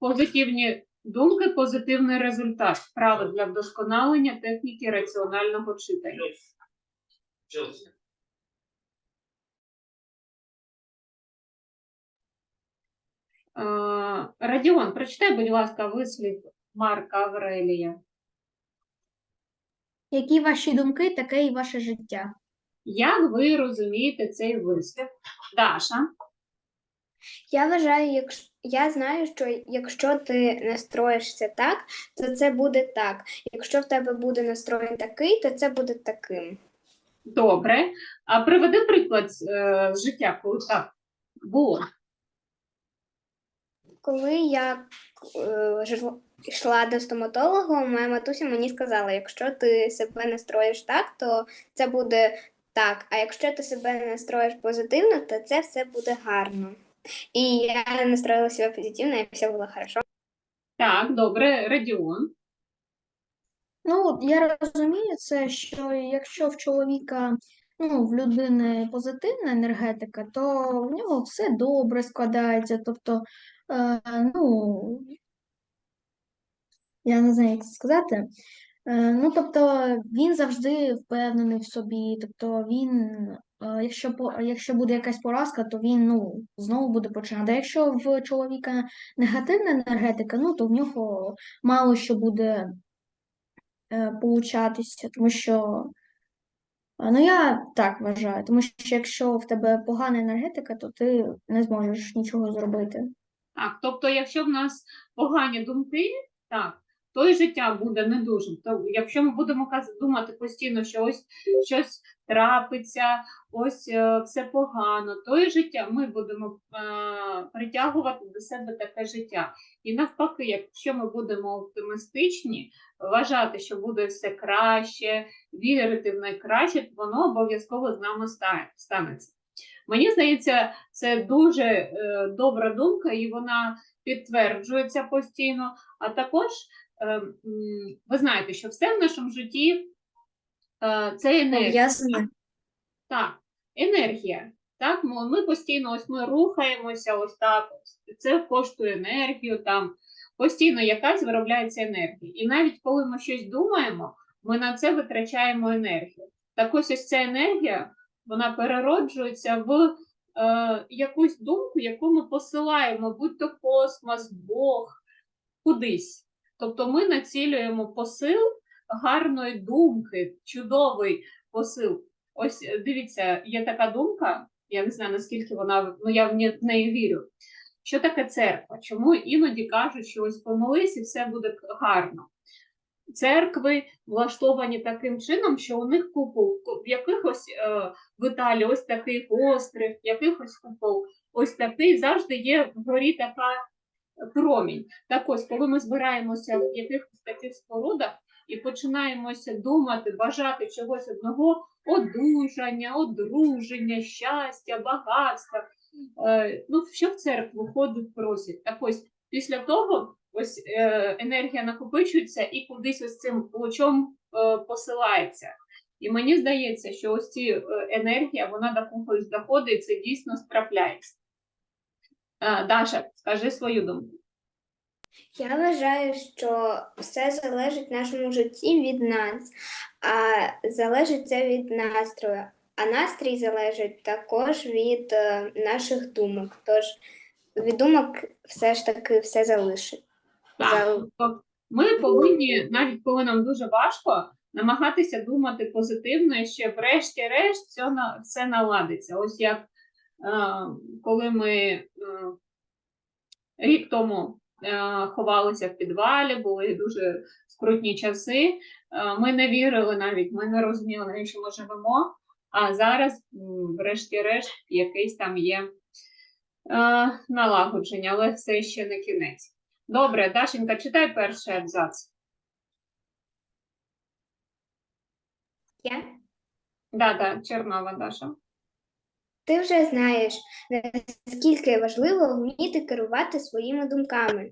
Позитивні думки, позитивний результат. Вправи для вдосконалення техніки раціонального читання. Е, Радіон, прочитай, будь ласка, вислів Марка Аврелія. Які ваші думки, таке і ваше життя. Як ви розумієте цей вислів? Даша, Я вважаю, якщо я знаю, що якщо ти настроїшся так, то це буде так. Якщо в тебе буде настрой такий, то це буде таким. добре. А приведи приклад е, з життя, коли так було. Коли я е, жила- йшла до стоматолога, моя матуся мені сказала: якщо ти себе настроїш так, то це буде так. А якщо ти себе настроїш позитивно, то це все буде гарно. І я настроїла себе позитивно, і все було хорошо. Так, добре, Радіон. Ну, я розумію це, що якщо в чоловіка, ну, в людини позитивна енергетика, то в нього все добре складається. Тобто, е, ну, я не знаю, як це сказати. Е, ну, тобто, він завжди впевнений в собі. Тобто, він, е, якщо, якщо буде якась поразка, то він ну, знову буде починати. А якщо в чоловіка негативна енергетика, ну, то в нього мало що буде е, получатися, тому що ну я так вважаю, тому що якщо в тебе погана енергетика, то ти не зможеш нічого зробити. Так, тобто, якщо в нас погані думки, так, то і життя буде не дуже. То якщо ми будемо думати постійно, що ось щось трапиться, ось е, все погано, то і життя ми будемо е, притягувати до себе таке життя. І навпаки, якщо ми будемо оптимістичні, вважати, що буде все краще, вірити в найкраще, то воно обов'язково з нами ста- станеться. Мені здається, це дуже е, добра думка, і вона підтверджується постійно. А також ви знаєте, що все в нашому житті е, це енергія. Ясно. Так, енергія. Так, ми, ми постійно ось ми рухаємося, ось так. ось. Це коштує енергію, там постійно якась виробляється енергія. І навіть коли ми щось думаємо, ми на це витрачаємо енергію. Так ось ось ця енергія, вона перероджується в е, якусь думку, яку ми посилаємо, будь то космос, Бог, кудись. Тобто ми націлюємо посил гарної думки, чудовий посил. Ось е, дивіться, є така думка, я не знаю наскільки вона, ну я в неї вірю. Що таке церква? Чому іноді кажуть, що ось помолись і все буде гарно? Церкви влаштовані таким чином, що у них купол, в якихось е, в Італії ось такий гострий, в якихось купол ось такий, завжди є вгорі така промінь. Так ось, коли ми збираємося в якихось таких спорудах і починаємося думати, бажати чогось одного одужання, одруження, щастя, багатства. Е, ну, що в церкву ходить, просять. Так ось після того ось е, енергія накопичується і кудись ось цим лучом е, посилається. І мені здається, що ось ці енергія, вона до когось доходить, це дійсно страпляється. Е, Даша, скажи свою думку. Я вважаю, що все залежить в нашому житті від нас, а залежить це від настрою. А настрій залежить також від е, наших думок. Тож від думок все ж таки все залишить. Так, Зал- ми повинні, навіть коли нам дуже важко, намагатися думати позитивно, і ще врешті-решт все, все наладиться. Ось як коли ми е, рік тому е, ховалися в підвалі, були дуже скрутні часи. е, ми не вірили навіть, ми не розуміли, навіщо ми живемо. А зараз, врешті-решт, якийсь там є налагодження, але це ще не кінець. Добре, Дашенька, читай перший абзац. Я? Да, да, Чернова Даша. Ти вже знаєш, наскільки важливо вміти керувати своїми думками,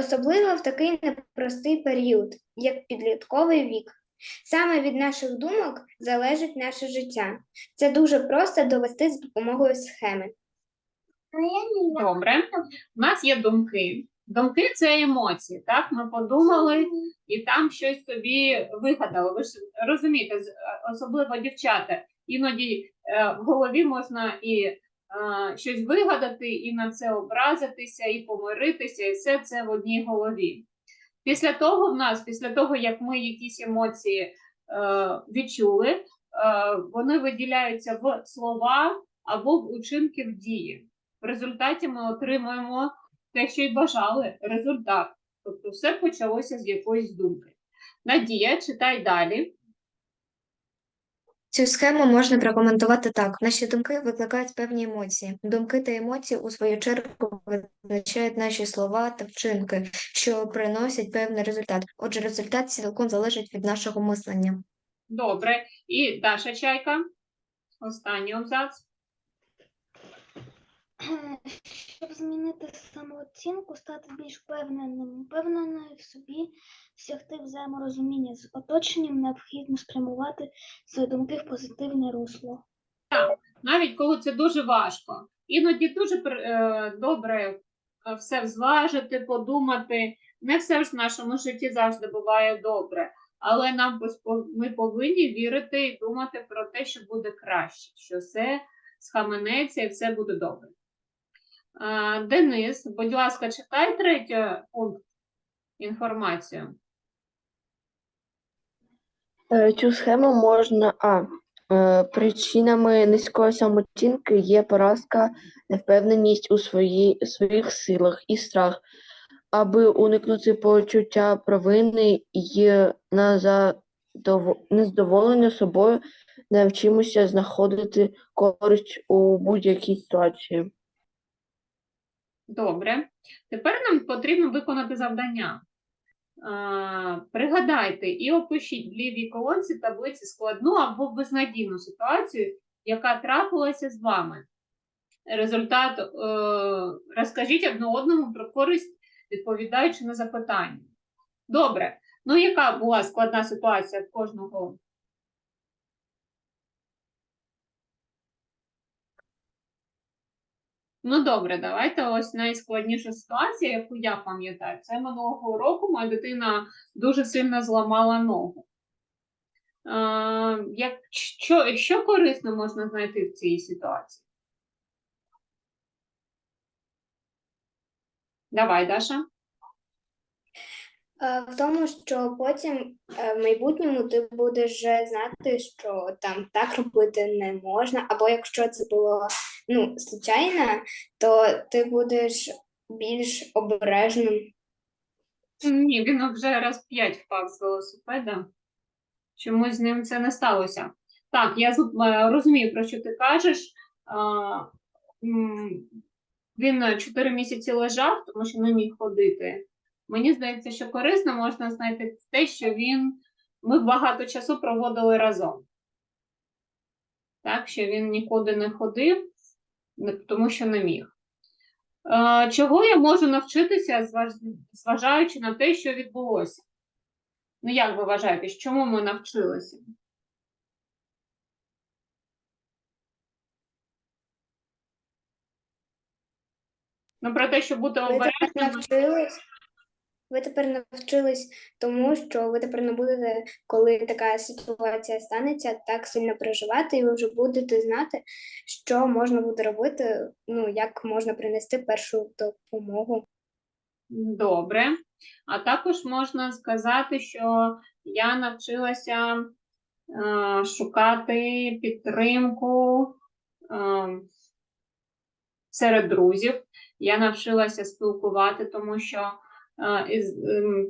особливо в такий непростий період, як підлітковий вік. Саме від наших думок залежить наше життя. Це дуже просто довести з допомогою схеми. Добре. У нас є думки. Думки це емоції. Так, ми подумали і там щось собі вигадали. Ви ж розумієте, особливо дівчата. Іноді е, в голові можна і е, щось вигадати, і на це образитися, і помиритися, і все це в одній голові. Після того в нас, після того, як ми якісь емоції е, відчули, вони виділяються в слова або в учинки в дії. В результаті ми отримуємо те, що й бажали, результат. Тобто все почалося з якоїсь думки. Надія, читай далі. Цю схему можна прокоментувати так: наші думки викликають певні емоції. Думки та емоції, у свою чергу, визначають наші слова та вчинки, що приносять певний результат. Отже, результат цілком залежить від нашого мислення. Добре. І Даша Чайка. Останній абзац. Щоб змінити самооцінку, стати більш впевненим, впевненою в собі, досягти взаєморозуміння з оточенням, необхідно спрямувати свої думки в позитивне русло. Так, Навіть коли це дуже важко. Іноді дуже е, добре е, все зважити, подумати. Не все ж в нашому житті завжди буває добре, але нам ми повинні вірити і думати про те, що буде краще, що все схаменеться і все буде добре. Е, Денис, будь ласка, читай третій пункт інформацію. Е, Цю схему можна. А. е, Причинами низької самооцінки є поразка, невпевненість у свої, своїх силах і страх. Аби уникнути почуття провини і незадоволення собою, навчимося знаходити користь у будь-якій ситуації. Добре. Тепер нам потрібно виконати завдання. А, пригадайте і опишіть в лівій колонці таблиці складну або безнадійну ситуацію, яка трапилася з вами. Результат е, розкажіть одне одному про користь, відповідаючи на запитання. Добре. Ну, яка була складна ситуація в кожного? Ну, добре, давайте ось найскладніша ситуація, яку я пам'ятаю. Це минулого року моя дитина дуже сильно зламала ногу. Е, як, що, що корисно можна знайти в цій ситуації? Давай, Даша. Е, В тому, що потім е, в майбутньому ти будеш вже знати, що там так робити не можна, або якщо це було ну, случайно, то ти будеш більш обережним. Ні, він вже раз п'ять впав з велосипеда. Чомусь з ним це не сталося. Так, я е, розумію, про що ти кажеш. Він чотири місяці лежав, тому що не міг ходити. Мені здається, що корисно можна знайти те, що він. Ми багато часу проводили разом. Так, що він нікуди не ходив, тому що не міг. Е, Чого я можу навчитися, зважаючи на те, що відбулося? Ну, як ви вважаєте, чому ми навчилися? Ну, про те, щоб бути навчились. Ви тепер навчились тому, що ви тепер не будете, коли така ситуація станеться, так сильно переживати, і ви вже будете знати, що можна буде робити, ну як можна принести першу допомогу. Добре. А також можна сказати, що я навчилася е, шукати підтримку е, серед друзів. Я навчилася спілкувати, тому що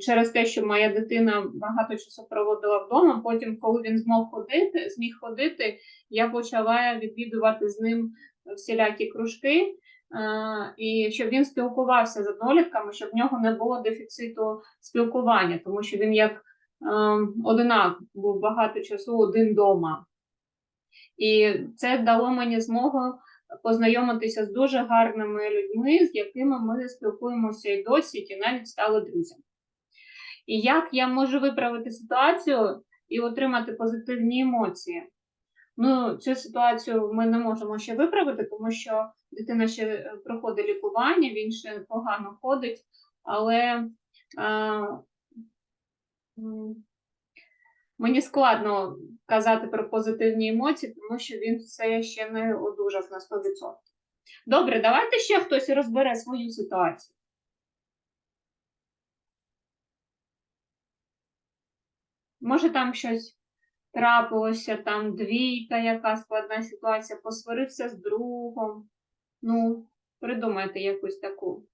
через те, що моя дитина багато часу проводила вдома, потім, коли він змог ходити, зміг ходити, я почала відвідувати з ним всілякі кружки. І щоб він спілкувався з однолітками, щоб в нього не було дефіциту спілкування, тому що він як ем, одинак був багато часу один вдома. І це дало мені змогу познайомитися з дуже гарними людьми, з якими ми спілкуємося і досі, і навіть стали друзями. І як я можу виправити ситуацію і отримати позитивні емоції? Ну, цю ситуацію ми не можемо ще виправити, тому що дитина ще е, проходить лікування, він ще погано ходить. але м, мені складно казати про позитивні емоції, тому що він все ще не одужав на 100%. Добре, давайте ще хтось розбере свою ситуацію. Може, там щось трапилося, там двійка, яка складна ситуація, посварився з другом. Ну, придумайте якусь таку.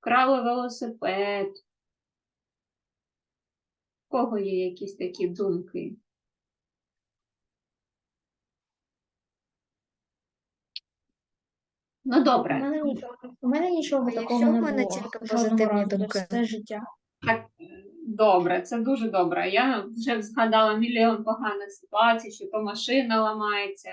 Крали велосипед. Кого є якісь такі думки? Ну, добре. У мене нічого, у мене нічого такого якщо в не мене було. тільки позитивні думки? все життя. Так, добре, це дуже добре. Я вже згадала мільйон поганих ситуацій, що то машина ламається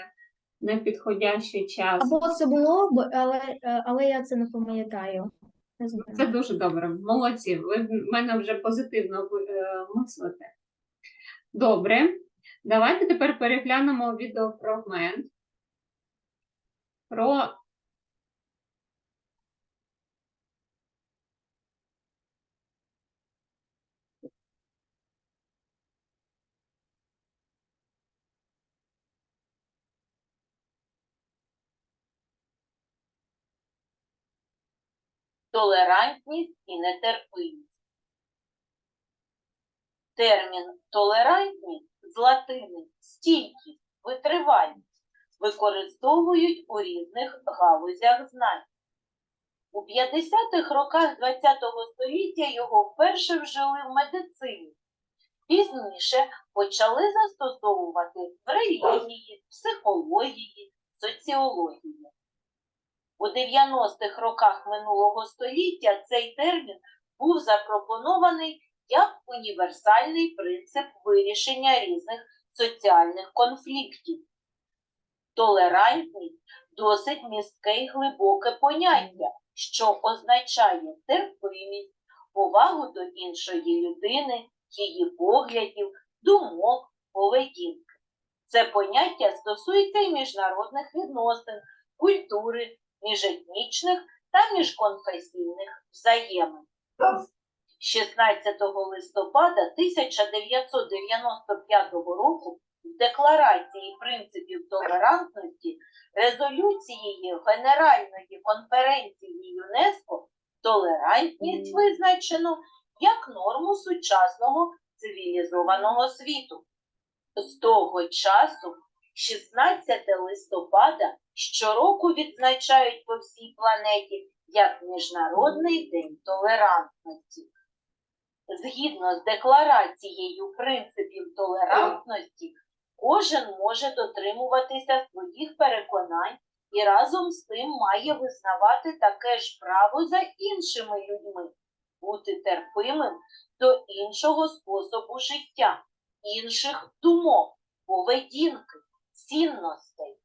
в непідходящий час. Або це було б, але, але я це не пам'ятаю. Знаю. Це дуже добре. Молодці. Ви в мене вже позитивно е, мислите. Добре. Давайте тепер переглянемо відеофрагмент про толерантність і нетерпимість. Термін толерантність з латини стійкість, витривалість використовують у різних галузях знань. У 50-х роках ХХ століття його вперше вжили в медицині. Пізніше почали застосовувати в релігії, психології, соціології. У 90-х роках минулого століття цей термін був запропонований як універсальний принцип вирішення різних соціальних конфліктів. Толерантність досить містке й глибоке поняття, що означає терпимість, повагу до іншої людини, її поглядів, думок, поведінки. Це поняття стосується й міжнародних відносин, культури, міжетнічних та міжконфесійних взаємин. 16 листопада 1995 року в Декларації принципів толерантності резолюцією Генеральної конференції ЮНЕСКО толерантність визначено як норму сучасного цивілізованого світу. З того часу 16 листопада щороку відзначають по всій планеті як Міжнародний день толерантності. Згідно з декларацією принципів толерантності, кожен може дотримуватися своїх переконань і разом з тим має визнавати таке ж право за іншими людьми, бути терпимим до іншого способу життя, інших думок, поведінки, цінностей.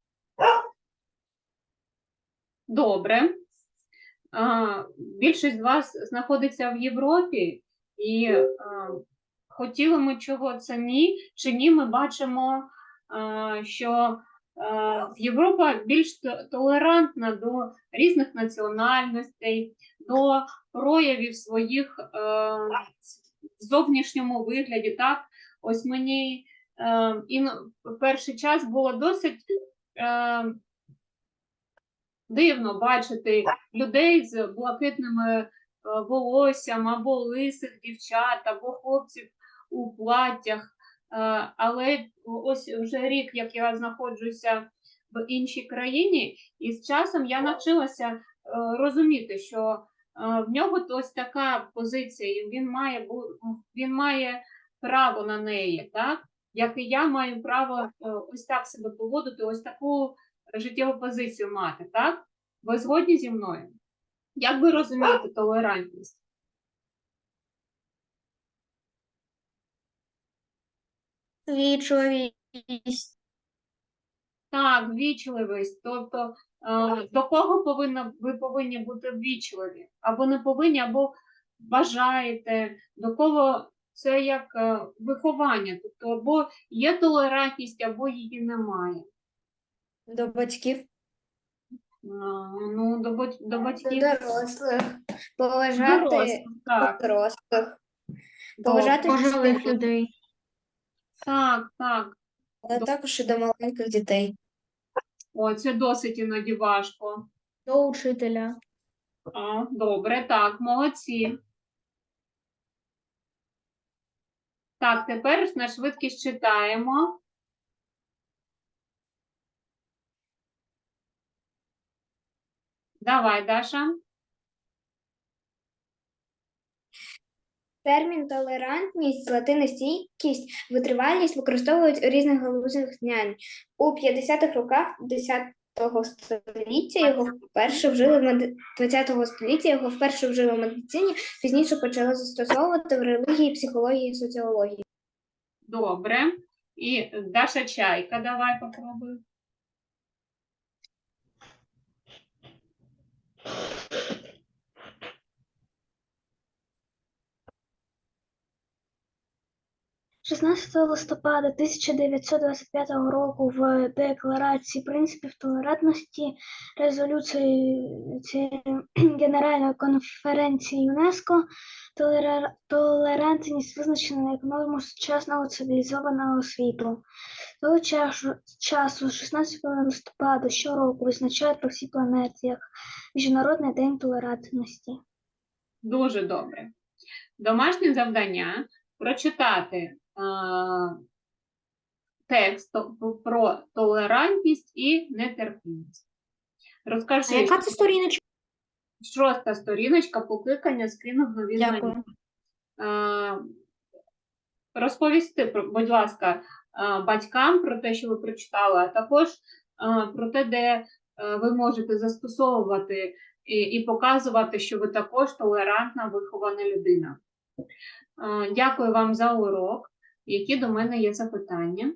Добре. А, більшість з вас знаходиться в Європі, і а, хотіли ми чого це ні, чи ні, ми бачимо, а, що а, Європа більш толерантна до різних національностей, до проявів своїх е, в зовнішньому вигляді. Так, ось мені і в перший час було досить. Е, дивно бачити людей з блакитними е, волоссям або лисих дівчат, або хлопців у платтях. Е, Але ось вже рік, як я знаходжуся в іншій країні, і з часом я навчилася е, розуміти, що в нього ось така позиція, і він має він має право на неї, так? Як і я маю право е, ось так себе поводити, ось таку життєву позицію мати, так? Ви згодні зі мною? Як ви розумієте толерантність? Вічливість. Так, ввічливість. Тобто, е, до кого повинна, ви повинні бути ввічливі? Або не повинні, або бажаєте, до кого це як е, виховання. Тобто, або є толерантність, або її немає. До батьків Ну, до, бать- до До дорослих. Поважати Дорослих, так. дорослих. Поважати Пожилих людей. Так, так. Але також і до маленьких дітей. О, це досить іноді важко. До учителя. А, добре, так, молодці. Так, тепер на швидкість читаємо. Давай, Даша. Термін толерантність, з латини стійкість, витривалість використовують у різних галузях знань. У 50-х роках 10-го століття його вперше вжили в меди... 20-го століття його вперше вжили в медицині, пізніше почали застосовувати в релігії, психології і соціології. Добре. І Даша Чайка, давай попробуй. – 16 листопада 1925 року в Декларації принципів толерантності резолюції ці- Генеральної конференції ЮНЕСКО толерантність визначена як норму сучасного цивілізованого світу. Того часу, часу 16 листопада щороку визначають по всій планеті як Міжнародний день толерантності. Дуже добре. Домашнє завдання прочитати текст про толерантність і нетерпімість. А яка це сторіночка? шоста сторіночка покликання скрину нові знання. Дякую. Е, розповісти, будь ласка, е, батькам про те, що ви прочитали, а також е, про те, де е, ви можете застосовувати і, і показувати, що ви також толерантна, вихована людина. Е, Дякую вам за урок. Які до мене є запитання?